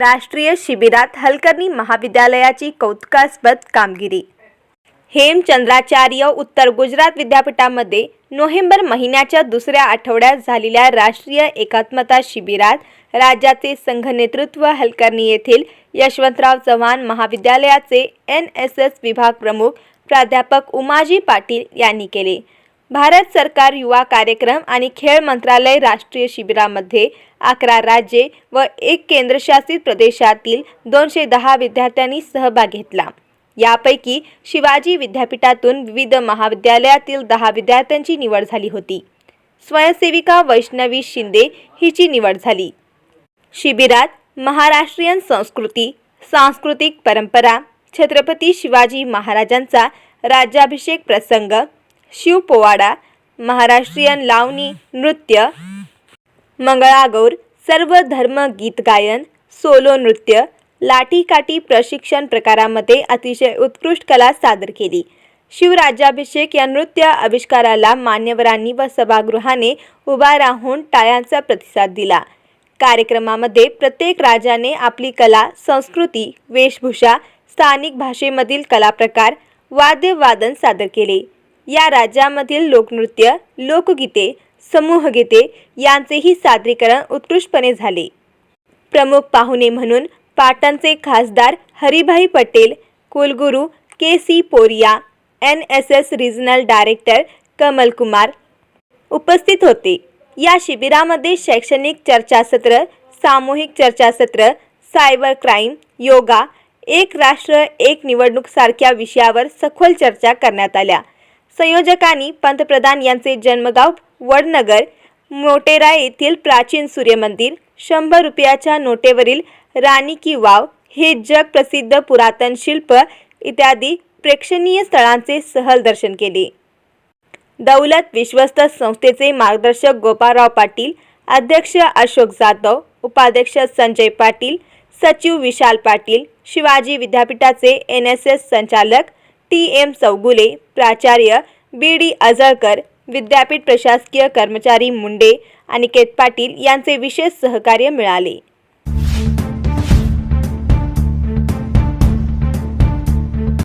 राष्ट्रीय शिबिरात हलकर्णी महाविद्यालयाची कौतुकास्पद कामगिरी. हेमचंद्राचार्य उत्तर गुजरात विद्यापीठामध्ये नोव्हेंबर महिन्याच्या दुसऱ्या आठवड्यात झालेल्या राष्ट्रीय एकात्मता शिबिरात राज्याचे संघ नेतृत्व हलकर्णी येथील यशवंतराव चव्हाण महाविद्यालयाचे एन एस एस विभाग प्रमुख प्राध्यापक उमाजी पाटील यांनी केले. भारत सरकार युवा कार्यक्रम आणि खेळ मंत्रालय राष्ट्रीय शिबिरामध्ये अकरा राज्ये व एक केंद्रशासित प्रदेशातील दोनशे दहा विद्यार्थ्यांनी सहभाग घेतला. यापैकी शिवाजी विद्यापीठातून विविध महाविद्यालयातील दहा विद्यार्थ्यांची निवड झाली होती. स्वयंसेविका वैष्णवी शिंदे हिची निवड झाली. शिबिरात महाराष्ट्रीयन संस्कृती सांस्कृतिक परंपरा छत्रपती शिवाजी महाराजांचा राज्याभिषेक प्रसंग शिवपोवाडा महाराष्ट्रीयन लावणी नृत्य मंगळागौर सर्व धर्म गीत गायन सोलो नृत्य लाठीकाठी प्रशिक्षण प्रकारामध्ये अतिशय उत्कृष्ट कला सादर केली. शिवराज्याभिषेक या नृत्य आविष्काराला मान्यवरांनी व सभागृहाने उभा राहून टाळ्यांचा प्रतिसाद दिला. कार्यक्रमामध्ये प्रत्येक राजाने आपली कला संस्कृती वेशभूषा स्थानिक भाषेमधील कलाप्रकार वाद्यवादन सादर केले. या राज्यामधील लोकनृत्य लोकगीते समूहगीते यांचेही सादरीकरण उत्कृष्टपणे झाले. प्रमुख पाहुणे म्हणून पाटणचे खासदार हरिभाई पटेल कुलगुरू K C Poria N S S regional director Kamal Kumar उपस्थित होते. या शिबिरामध्ये शैक्षणिक चर्चासत्र सामूहिक चर्चासत्र सायबर क्राईम योगा एक राष्ट्र एक निवडणूक सारख्या विषयावर सखोल चर्चा करण्यात आल्या. संयोजकांनी पंतप्रधान यांचे जन्मगाव वडनगर मोटेरा येथील प्राचीन सूर्यमंदिर शंभर रुपयाच्या नोटेवरील राणी की वाव हे जगप्रसिद्ध पुरातन शिल्प इत्यादी प्रेक्षणीय स्थळांचे सहल दर्शन केले. दौलत विश्वस्त संस्थेचे मार्गदर्शक गोपाळराव पाटील अध्यक्ष अशोक जाधव उपाध्यक्ष संजय पाटील सचिव विशाल पाटील शिवाजी विद्यापीठाचे एन एस एस संचालक टी. एम. चौगुले प्राचार्य बी. डी. अजळकर विद्यापीठ प्रशासकीय कर्मचारी मुंडे अनिकेत पाटील यांचे विशेष सहकार्य मिळाले.